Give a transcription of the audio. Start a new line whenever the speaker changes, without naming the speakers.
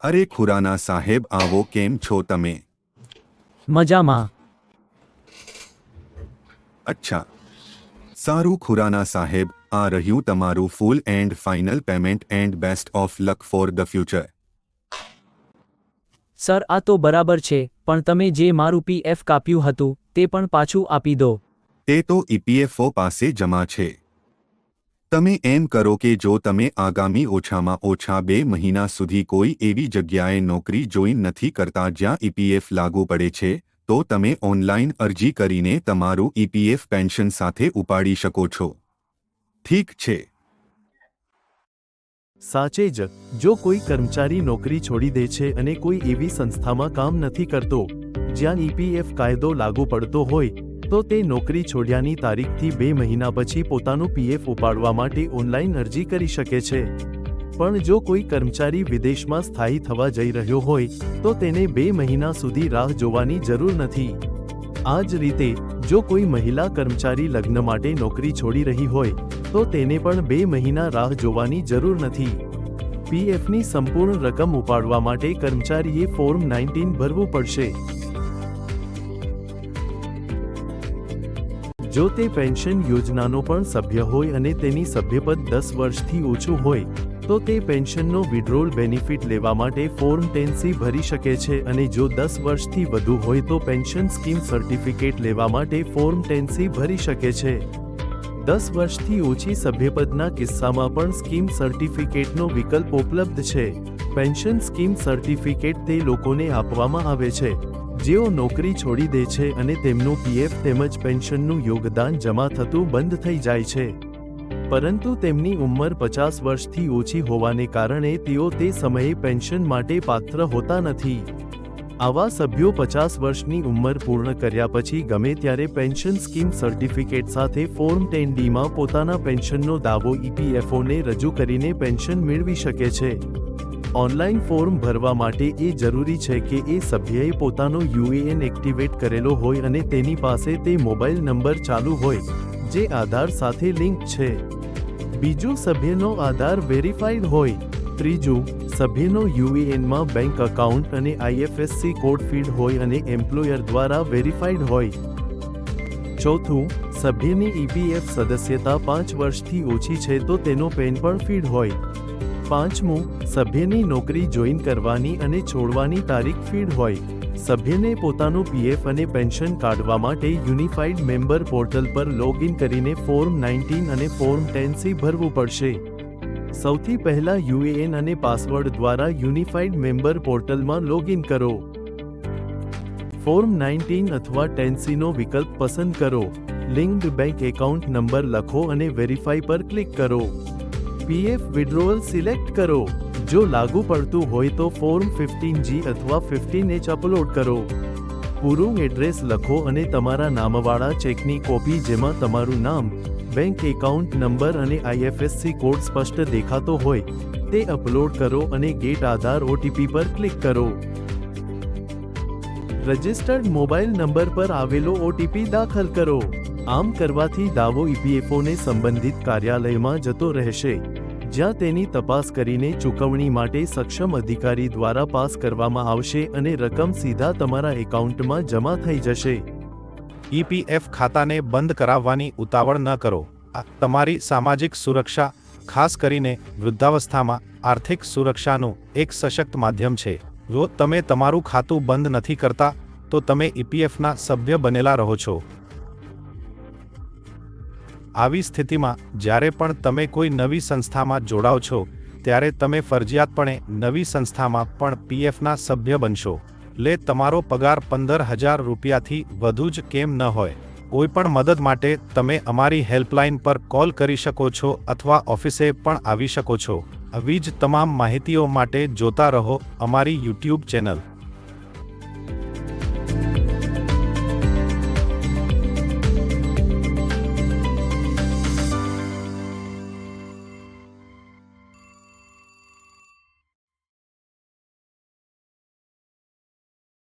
અરે ખુરાના સાહેબ આવો કેમ છો તમે?
મજામાં.
અચ્છા. સારું ખુરાના સાહેબ આ રહ્યું તમારું full and final payment and best of luck for the future.
Sir આ તો બરાબર છે પણ તમે જે મારું પીએફ કાપ્યું હતું તે પણ પાછું આપી દો.
તે તો ઈપીએફઓ પાસે જમા છે. તમે એમ કરો કે જો તમે આગામી ઓછામાં ઓછા બે મહિના સુધી કોઈ એવી જગ્યાએ નોકરી જોઈન નથી કરતા જ્યાં ઈપીએફ લાગુ પડે છે, તો તમે ઓનલાઈન અરજી કરીને તમારું ઈપીએફ પેન્શન સાથે ઉપાડી શકો છો. ઠીક છે.
સાચે જ, જો કોઈ કર્મચારી નોકરી છોડી દે છે અને કોઈ એવી સંસ્થામાં કામ નથી કરતો, જ્યાં ઈપીએફ કાયદો લાગુ પડતો હોય તો તે નોકરી છોડ્યાની તારીખથી બે મહિના પછી પોતાનું પીએફ ઉપાડવા માટે ઓનલાઈન અરજી કરી શકે છે. પણ જો કોઈ કર્મચારી વિદેશમાં સ્થાયી થવા જઈ રહ્યો હોય, તો તેને બે મહિના સુધી રાહ જોવાની જરૂર નથી. આ જ રીતે, જો કોઈ મહિલા કર્મચારી લગ્ન માટે નોકરી છોડી રહી હોય, તો તેને પણ બે મહિના રાહ જોવાની જરૂર નથી. પીએફની સંપૂર્ણ રકમ ઉપાડવા માટે કર્મચારીએ ફોર્મ નાઇન્ટીન ભરવું પડશે. જો તે પેન્શન યોજનાનો પણ સભ્ય હોય અને તેની સભ્યપદ દસ વર્ષથી ઓછું હોય, તો તે પેન્શનનો વિડ્રોલ બેનિફિટ લેવા માટે ફોર્મ ટેન ભરી શકે છે અને જો દસ વર્ષથી વધુ હોય તો પેન્શન સ્કીમ સર્ટિફિકેટ લેવા માટે ફોર્મ ટેન સી ભરી શકે છે. દસ વર્ષથી ઓછી સભ્યપદના કિસ્સામાં પણ સ્કીમ સર્ટિફિકેટનો વિકલ્પ ઉપલબ્ધ છે. પેન્શન સ્કીમ સર્ટિફિકેટ તે લોકોને આપવામાં આવે છે. જેઓ નોકરી છોડી દે છે અને તેમનું પીએફ તેમજ પેન્શનનું યોગદાન જમા થતું બંધ થઈ જાય છે. પરંતુ તેમની ઉંમર પચાસ વર્ષથી ઓછી હોવાને કારણે તેઓ તે સમયે પેન્શન માટે પાત્ર હોતા નથી. આવા સભ્યો પચાસ વર્ષની ઉંમર પૂર્ણ કર્યા પછી ગમે ત્યારે પેન્શન સ્કીમ સર્ટિફિકેટ સાથે ફોર્મ ટેન ડીમાં પોતાના પેન્શનનો દાવો ઈપીએફઓને રજૂ કરીને પેન્શન મેળવી શકે છે. ઓનલાઈન ફોર્મ ભરવા માટે એ જરૂરી છે કે એ સભ્યએ પોતાનો યુએએન એક્ટિવેટ કરેલો હોય અને તેની પાસે તે મોબાઈલ નંબર ચાલુ હોય, જે આધાર સાથે લિંક છે. બીજું, સભ્યનો આધાર વેરીફાઈડ હોય. ત્રીજું, સભ્યનો યુએએનમાં બેંક એકાઉન્ટ અને આઈએફએસસી કોડ ફીડ હોય અને એમ્પ્લોયર દ્વારા વેરીફાઈડ હોય. ચોથું, સભ્યની ઈપીએફ સદસ્યતા પાંચ વર્ષથી ઓછી છે તો તેનો પેન પણ ફીડ હોય. પાંચમું, સભ્યની નોકરી જોઈન કરવાની અને છોડવાની તારીખ ફીડ હોય. સભ્યને પોતાનું પીએફ અને પેન્શન કાઢવા માટે યુનિફાઈડ મેમ્બર પોર્ટલ પર લોગિન કરીને ફોર્મ નાઇન્ટીન અને ફોર્મ ટેન સી ભરવું પડશે. સૌથી પહેલા યુએએન અને પાસવર્ડ દ્વારા યુનિફાઈડ મેમ્બર પોર્ટલમાં લોગિન કરો. ફોર્મ નાઇન્ટીન અથવા ટેન્સીનો વિકલ્પ પસંદ કરો. લિંક્ડ બેંક એકાઉન્ટ નંબર લખો અને વેરીફાઈ પર ક્લિક કરો. પીએફ વિડ્રોઅલ સિલેક્ટ કરો. જો લાગુ પડતું હોય તો ફોર્મ ફિફ્ટીન જી અથવા ફિફ્ટીન એચ અપલોડ કરો. પૂરું એડ્રેસ લખો અને તમારા નામવાળા ચેકની કોપી જેમાં તમારું નામ બેંક એકાઉન્ટ નંબર અને આઈએફએસસી કોડ સ્પષ્ટ દેખાતો હોય, તે અપલોડ કરો અને ગેટ આધાર ઓટીપી પર ક્લિક કરો. રજિસ્ટર્ડ મોબાઈલ નંબર પર આવેલો ઓટીપી દાખલ કરો. આમ કરવાથી દાવો ઈપીએફઓને સંબંધિત કાર્યાલયમાં જતો રહેશે. જ્યાં તેની તપાસ કરીને ચૂકવણી માટે સક્ષમ અધિકારી દ્વારા પાસ કરવામાં આવશે અને રકમ સીધા તમારા એકાઉન્ટમાં જમા થઈ જશે.
ઈપીએફ ખાતાને બંધ કરાવવાની ઉતાવળ ન કરો. તમારી સામાજિક સુરક્ષા, ખાસ કરીને વૃદ્ધાવસ્થામાં આર્થિક સુરક્ષાનું એક સશક્ત માધ્યમ છે. જો તમે તમારું ખાતું બંધ નથી કરતા, તો તમે ઈપીએફના સભ્ય બનેલા રહો છો. આવી સ્થિતિમાં જ્યારે પણ તમે કોઈ નવી સંસ્થામાં જોડાઓ છો, ત્યારે તમે ફરજિયાતપણે નવી સંસ્થામાં પણ પીએફના સભ્ય બનશો. લે, તમારો પગાર પંદર હજાર રૂપિયાથી વધુ જ કેમ ન હોય. કોઈ પણ મદદ માટે તમે અમારી હેલ્પલાઇન પર કોલ કરી શકો છો અથવા ઓફિસે પણ આવી શકો છો. આવી જ તમામ માહિતીઓ માટે જોતા રહો અમારી યુટ્યુબ ચેનલ.